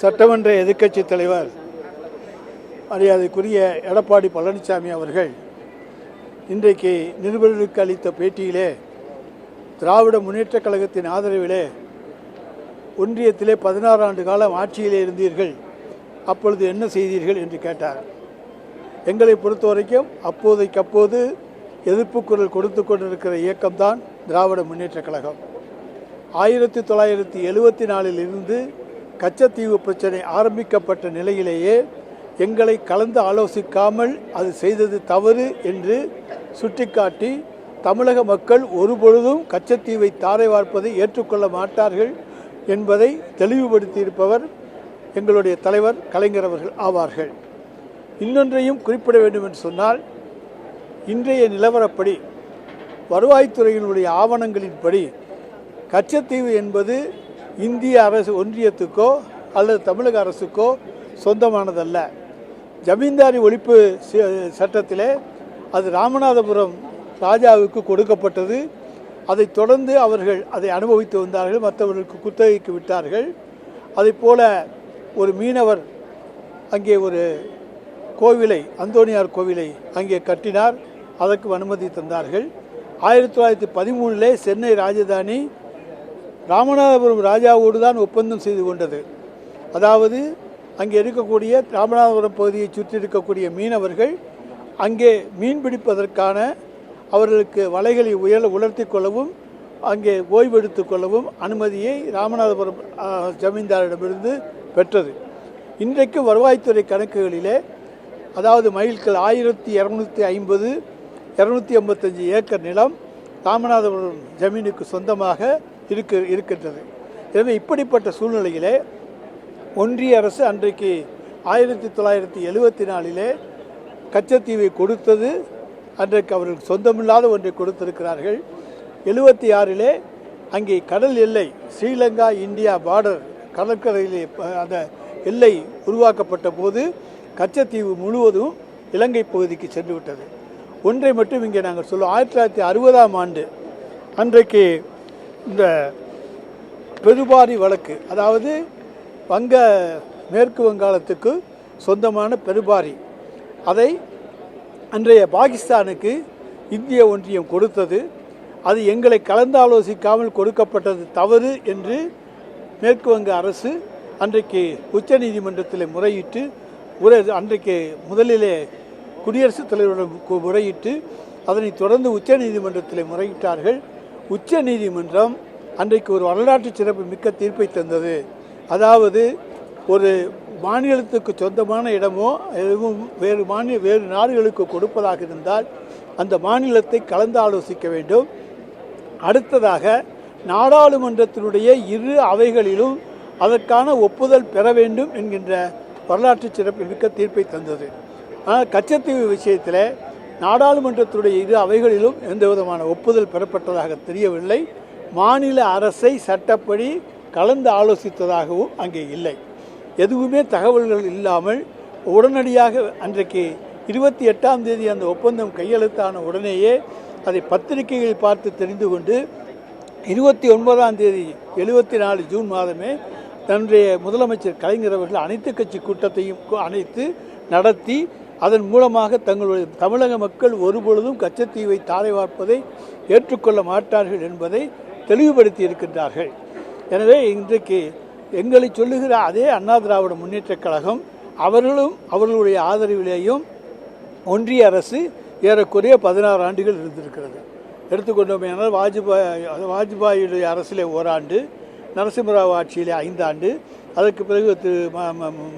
சட்டமன்ற எதிர்க்கட்சி தலைவர் மரியாதைக்குரிய எடப்பாடி பழனிசாமி அவர்கள் இன்றைக்கு நிருபர்களுக்கு அளித்த பேட்டியிலே திராவிட முன்னேற்றக் கழகத்தின் ஆதரவிலே ஒன்றியத்திலே பதினாறு ஆண்டு காலம் ஆட்சியிலே இருந்தீர்கள் அப்பொழுது என்ன செய்தீர்கள் என்று கேட்டார். எங்களை பொறுத்த வரைக்கும் அப்போதைக்கு அப்போது எதிர்ப்பு குரல் கொடுத்து கொண்டிருக்கிற இயக்கம்தான் திராவிட முன்னேற்றக் கழகம். ஆயிரத்தி தொள்ளாயிரத்தி எழுபத்தி நாலில் இருந்து கச்சத்தீவு பிரச்சனை ஆரம்பிக்கப்பட்ட நிலையிலேயே எங்களை கலந்து ஆலோசிக்காமல் அது செய்தது தவறு என்று சுட்டிக்காட்டி தமிழக மக்கள் ஒருபொழுதும் கச்சத்தீவை தாரை வார்ப்பதை ஏற்றுக்கொள்ள மாட்டார்கள் என்பதை தெளிவுபடுத்தியிருப்பவர் எங்களுடைய தலைவர் கலைஞர் அவர்கள் ஆவார்கள். இன்னொன்றையும் குறிப்பிட வேண்டும் என்று சொன்னால் இன்றைய நிலவரப்படி வருவாய்த்துறையினுடைய ஆவணங்களின்படி கச்சத்தீவு என்பது இந்திய அரசு ஒன்றியத்துக்கோ அல்லது தமிழக அரசுக்கோ சொந்தமானதல்ல. ஜமீன்தாரி ஒழிப்பு சட்டத்திலே அது ராமநாதபுரம் ராஜாவுக்கு கொடுக்கப்பட்டது. அதைத் தொடர்ந்து அவர்கள் அதை அனுபவித்து வந்தார்கள் மற்றவர்களுக்கு குத்தகைக்கு விட்டார்கள். அதைப் போல ஒரு மீனவர் அங்கே ஒரு கோவிலை அந்தோனியார் கோவிலை அங்கே கட்டினார். அதற்கு அனுமதி தந்தார்கள். ஆயிரத்தி தொள்ளாயிரத்தி பதிமூணிலே சென்னை ராஜதானி ராமநாதபுரம் ராஜாவோடு தான் ஒப்பந்தம் செய்து கொண்டது. அதாவது அங்கே இருக்கக்கூடிய ராமநாதபுரம் பகுதியை சுற்றி இருக்கக்கூடிய மீனவர்கள் அங்கே மீன் பிடிப்பதற்கான அவர்களுக்கு வலைகளை உயர உலர்த்தி கொள்ளவும் அங்கே ஓய்வெடுத்துக் கொள்ளவும் அனுமதியை ராமநாதபுரம் ஜமீன்தாரிடமிருந்து பெற்றது. இன்றைக்கு வருவாய்த்துறை கணக்குகளிலே அதாவது மைல்கள் ஆயிரத்தி இரநூத்தி ஐம்பது இரநூத்தி ஐம்பத்தஞ்சு ஏக்கர் நிலம் ராமநாதபுரம் ஜமீனுக்கு சொந்தமாக இருக்கு இருக்கின்றது. எனவே இப்படிப்பட்ட சூழ்நிலையிலே ஒன்றிய அரசு அன்றைக்கு ஆயிரத்தி தொள்ளாயிரத்தி எழுபத்தி நாலிலே கச்சத்தீவை கொடுத்தது. அன்றைக்கு அவர்களுக்கு சொந்தமில்லாத ஒன்றை கொடுத்திருக்கிறார்கள். எழுபத்தி ஆறிலே அங்கே கடல் எல்லை ஸ்ரீலங்கா இந்தியா பார்டர் கடற்கரையிலே அந்த எல்லை உருவாக்கப்பட்ட போது கச்சத்தீவு முழுவதும் இலங்கை பகுதிக்கு சென்று விட்டது ஒன்றை மட்டும் இங்கே நாங்கள் சொல்லுவோம். ஆயிரத்தி தொள்ளாயிரத்தி அறுபதாம் ஆண்டு அன்றைக்கு இந்த பெருபாரி வழக்கு அதாவது வங்க மேற்கு வங்காளத்துக்கு சொந்தமான பெருபாரி அதை அன்றைய பாகிஸ்தானுக்கு இந்திய ஒன்றியம் கொடுத்தது. அது எங்களை கலந்தாலோசிக்காமல் கொடுக்கப்பட்டது தவறு என்று மேற்கு வங்க அரசு அன்றைக்கு உச்சநீதிமன்றத்தில் முறையிட்டு உரை அன்றைக்கு முதலிலே குடியரசுத் தலைவரிடம் முறையிட்டு அதனைத் தொடர்ந்து உச்சநீதிமன்றத்தில் முறையிட்டார்கள். உச்ச நீதிமன்றம் அன்றைக்கு ஒரு வரலாற்று சிறப்பு மிக்க தீர்ப்பை தந்தது. அதாவது ஒரு மாநிலத்துக்கு சொந்தமான இடமோ எதுவும் வேறு மாநில வேறு நாடுகளுக்கு கொடுப்பதாக இருந்தால் அந்த மாநிலத்தை கலந்து ஆலோசிக்க வேண்டும். அடுத்ததாக நாடாளுமன்றத்தினுடைய இரு அவைகளிலும் அதற்கான ஒப்புதல் பெற வேண்டும் என்கின்ற வரலாற்று சிறப்பு மிக்க தீர்ப்பை தந்தது. ஆனால் கச்சத்தீவு விஷயத்தில் நாடாளுமன்றத்துடைய இரு அவைகளிலும் எந்த விதமான ஒப்புதல் பெறப்பட்டதாக தெரியவில்லை. மாநில அரசை சட்டப்படி கலந்து ஆலோசித்ததாகவும் அங்கே இல்லை. எதுவுமே தகவல்கள் இல்லாமல் உடனடியாக அன்றைக்கு இருபத்தி எட்டாம் தேதி அந்த ஒப்பந்தம் கையெழுத்தான உடனேயே அதை பத்திரிகைகள் பார்த்து தெரிந்து கொண்டு இருபத்தி ஒன்பதாம் தேதி எழுபத்தி நாலு ஜூன் மாதமே தன்னுடைய முதலமைச்சர் கலைஞர் அவர்கள் அனைத்து கட்சி கூட்டத்தையும் கு- அழைத்து நடத்தி அதன் மூலமாக தங்களுடைய தமிழக மக்கள் ஒருபொழுதும் கச்சத்தீவை தாரை வார்ப்பதை ஏற்றுக்கொள்ள மாட்டார்கள் என்பதை தெளிவுபடுத்தி இருக்கின்றார்கள். எனவே இன்றைக்கு எங்களை சொல்லுகிற அதே அண்ணா திராவிட முன்னேற்றக் கழகம் அவர்களும் அவர்களுடைய ஆதரவிலேயும் ஒன்றிய அரசு ஏறக்குறைய பதினாறு ஆண்டுகள் இருந்திருக்கிறது. எடுத்துக்கொண்டோமேனால் வாஜ்பாய் வாஜ்பாயுடைய அரசிலே ஓராண்டு நரசிம்மராவ் ஆட்சியிலே ஐந்தாண்டு அதற்கு பிறகு திரு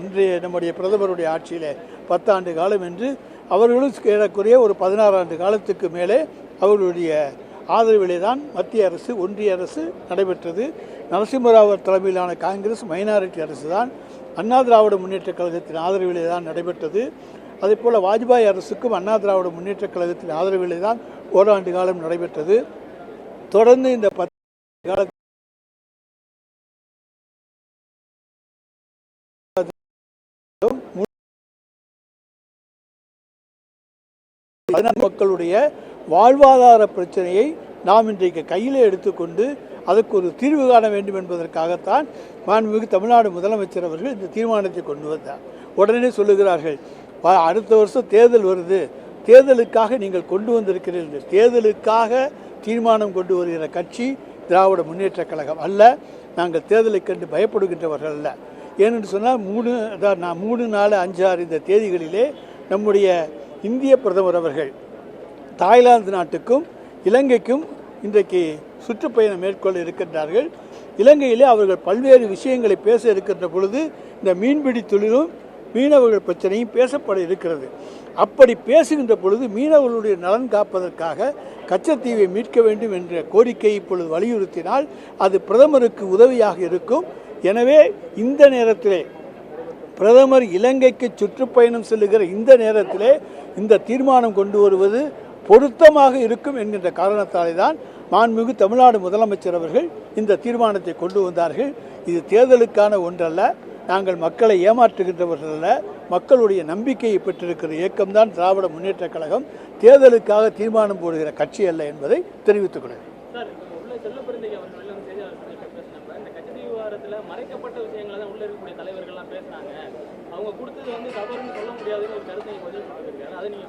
இன்றைய நம்முடைய பிரதமருடைய ஆட்சியில் பத்தாண்டு காலம் என்று அவர்களும் ஏறக்குறைய ஒரு பதினாறாண்டு காலத்துக்கு மேலே அவர்களுடைய ஆதரவிலே தான் மத்திய அரசு ஒன்றிய அரசு நடைபெற்றது. நரசிம்மராவ் தலைமையிலான காங்கிரஸ் மைனாரிட்டி அரசு தான். அண்ணா திராவிட முன்னேற்றக் கழகத்தின் ஆதரவிலே தான் நடைபெற்றது. அதே போல் வாஜ்பாய் அரசுக்கும் அண்ணா திராவிட முன்னேற்றக் கழகத்தின் ஆதரவிலே தான் ஓராண்டு காலம் நடைபெற்றது. தொடர்ந்து இந்த பத்து கால பதினாறு மக்களுடைய வாழ்வாதார பிரச்சனையை நாம் இன்றைக்கு கையில் எடுத்துக்கொண்டு அதற்கு ஒரு தீர்வு காண வேண்டும் என்பதற்காகத்தான் மாண்புமிகு தமிழ்நாடு முதலமைச்சர் அவர்கள் இந்த தீர்மானத்தை கொண்டு வந்தார். உடனே சொல்லுகிறார்கள் அடுத்த வருஷம் தேர்தல் வருது. தேர்தலுக்காக நீங்கள் கொண்டு வந்திருக்கிறீர்கள். தேர்தலுக்காக தீர்மானம் கொண்டு வருகிற கட்சி திராவிட முன்னேற்ற கழகம் அல்ல. நாங்கள் தேர்தலை கண்டு பயப்படுகின்றவர்கள் அல்ல. ஏனென்று சொன்னால் மூணு நான் மூணு நாலு அஞ்சு ஆறு இந்த தேதிகளிலே நம்முடைய இந்திய பிரதமர் அவர்கள் தாய்லாந்து நாட்டுக்கும் இலங்கைக்கும் இன்றைக்கு சுற்றுப்பயணம் மேற்கொள்ள இருக்கின்றார்கள். இலங்கையிலே அவர்கள் பல்வேறு விஷயங்களை பேச இருக்கின்ற பொழுது இந்த மீன்பிடி தொழிலும் மீனவர்கள் பிரச்சனையும் பேசப்பட இருக்கிறது. அப்படி பேசுகின்ற பொழுது மீனவர்களுடைய நலன் காப்பதற்காக கச்சத்தீவை மீட்க வேண்டும் என்ற கோரிக்கையை இப்பொழுது வலியுறுத்தினால் அது பிரதமருக்கு உதவியாக இருக்கும். எனவே இந்த நேரத்திலே பிரதமர் இலங்கைக்கு சுற்றுப்பயணம் செல்லுகிற இந்த நேரத்திலே இந்த தீர்மானம் கொண்டு வருவது பொருத்தமாக இருக்கும் என்கின்ற காரணத்தாலே தான் மாண்புமிகு தமிழ்நாடு முதலமைச்சர் அவர்கள் இந்த தீர்மானத்தை கொண்டு வந்தார்கள். இது தேர்தலுக்கான ஒன்றல்ல நாங்கள் மக்களை ஏமாற்றுகின்றவர்கள் அல்ல மக்களுடைய நம்பிக்கையை பெற்றிருக்கிற இயக்கம்தான் திராவிட முன்னேற்றக் கழகம். தேர்தலுக்காக தீர்மானம் போடுகிற கட்சி அல்ல என்பதை தெரிவித்துக் கொள்கிறேன் சார் இப்போ உள்ள செல்லப்பிரந்தைக்கு அவர்கள் வெளில வந்து செய்தியாளர்கிட்ட பேசினப்ப இந்த கட்சி மறைக்கப்பட்ட விஷயங்களை தான் உள்ள இருக்கக்கூடிய தலைவர்கள்லாம் பேசுறாங்க. அவங்க கொடுத்தது வந்து தவறுன்னு சொல்ல முடியாதுன்னு ஒரு கருத்தை நீங்க பதில் சொல்லியிருக்காரு. அதை நீங்க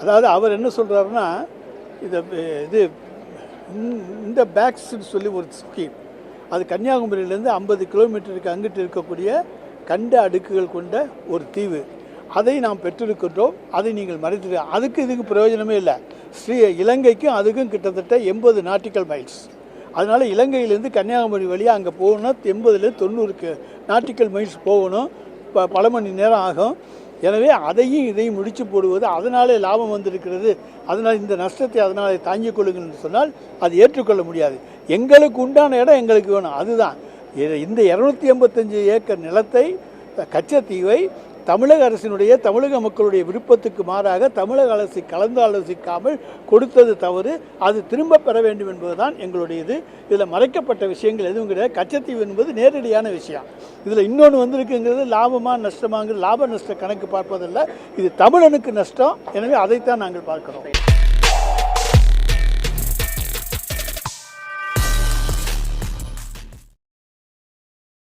அதாவது அவர் என்ன சொல்கிறாருன்னா இதை இது இந்த- பேக்ஸ்னு சொல்லி ஒரு ஸ்கீம். அது கன்னியாகுமரியிலேருந்து ஐம்பது கிலோமீட்டருக்கு அங்கிட்டு இருக்கக்கூடிய கண்ட அடுக்குகள் கொண்ட ஒரு தீவு. அதை நாம் பெற்றிருக்கின்றோம். அதை நீங்கள் மறைத்து அதுக்கு இதுக்கு பிரயோஜனமே இல்லை. ஸ்ரீ இலங்கைக்கும் அதுக்கும் கிட்டத்தட்ட எண்பது நாட்டிக்கல் மைல்ஸ். அதனால் இலங்கையிலேருந்து கன்னியாகுமரி வழியாக அங்கே போகணும்னா எண்பதுலேருந்து தொண்ணூறுக்கு நாட்டிக்கல் மைல்ஸ் போகணும். ப பல மணி நேரம் ஆகும். எனவே அதையும் இதையும் முடிச்சு போடுவது அதனாலே லாபம் வந்திருக்கிறது. அதனால் இந்த நஷ்டத்தை அதனால் தாங்கிக் கொள்ளுங்கள்னு சொன்னால் அது ஏற்றுக்கொள்ள முடியாது. எங்களுக்கு உண்டான இடம் எங்களுக்கு வேணும். அதுதான். இந்த இரநூத்தி எண்பத்தஞ்சு ஏக்கர் நிலத்தை கச்சத்தீவை தமிழக அரசினுடைய தமிழக மக்களுடைய விருப்பத்துக்கு மாறாக தமிழக அரசு கலந்து ஆலோசிக்காமல் கொடுத்தது தவறு. அது திரும்ப பெற வேண்டும் என்பதுதான் எங்களுடைய இது இதில் மறைக்கப்பட்ட விஷயங்கள் எதுவும் கிடையாது. கச்சத்தீவு என்பது நேரடியான விஷயம். இதில் இன்னொன்று வந்திருக்குங்கிறது லாபமாக நஷ்டமாங்கிறது லாப நஷ்ட கணக்கு பார்ப்பதில்லை. இது தமிழனுக்கு நஷ்டம். எனவே அதைத்தான் நாங்கள் பார்க்கிறோம்.